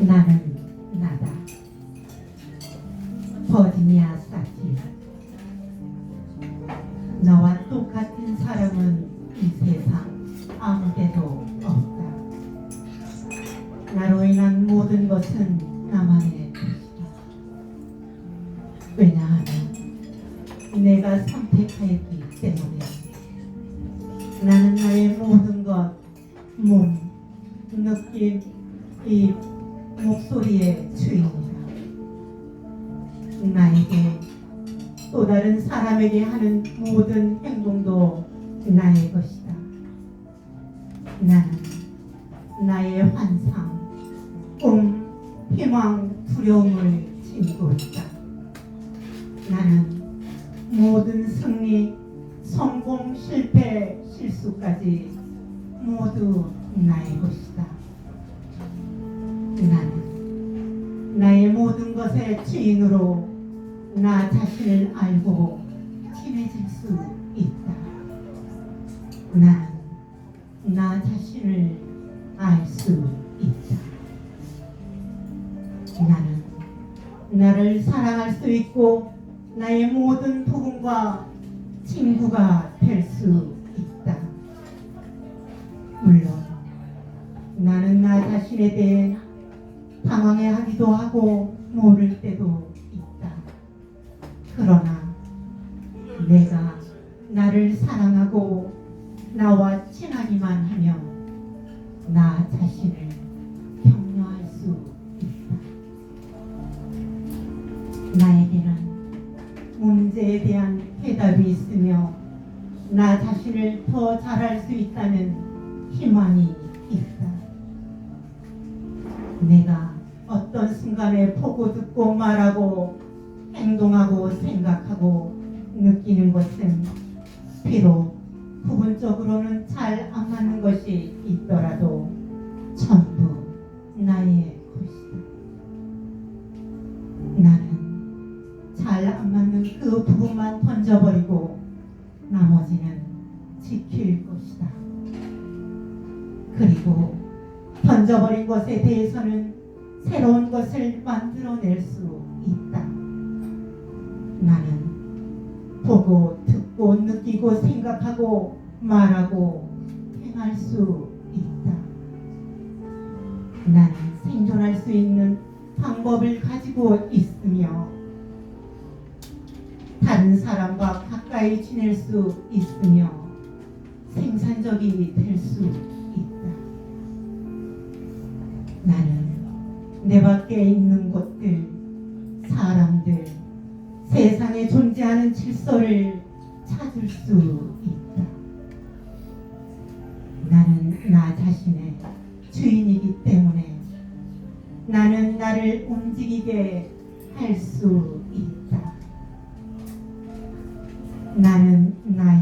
나는 나다. 버지니아 사티. 너와 똑같은 사람은 이 세상 아무데도 없다. 나로 인한 모든 것은 나만의 것이다. 왜냐하면 내가 선택하였기 때문에 나는 나의 모든 것, 몸, 느낌, 입, 목소리의 주인이다. 나에게 또 다른 사람에게 하는 모든 행동도 나의 것이다. 나는 나의 환상, 꿈, 희망, 두려움을 지니고 있다. 나는 모든 승리, 성공, 실패, 실수까지 모두 나의 것이다. 나는 나의 모든 것의 주인으로 나 자신을 알고 친해질 수 있다. 나는 나 자신을 알 수 있다. 나는 나를 사랑할 수 있고 나의 모든 도움과 친구가 될 수 있다. 물론 나는 나 자신에 대해 당황해하기도 하고 모를 때도 있다. 그러나 내가 나를 사랑하고 나와 친하기만 하면 나 자신을 문제에 대한 해답이 있으며 나 자신을 더 잘할 수 있다는 희망이 있다. 내가 어떤 순간에 보고 듣고 말하고 행동하고 생각하고 느끼는 것은 비록 부분적으로는 잘 안 맞는 것이 있더라도 전부 나의 것이다. 나는 잘 안 맞는 그 부분만 던져버리고 나머지는 지킬 것이다. 그리고 던져버린 것에 대해서는 새로운 것을 만들어낼 수 있다. 나는 보고 듣고 느끼고 생각하고 말하고 행할 수 있다. 나는 생존할 수 있는 방법을 가지고 있으며 다른 사람과 가까이 지낼 수 있으며 생산적이 될 수 있다. 나는 내 밖에 있는 것들, 사람들, 세상에 존재하는 질서를 찾을 수 있다. 나는 나 자신의 주인이기 때문에 나는 나를 움직이게 할 수 나는 나의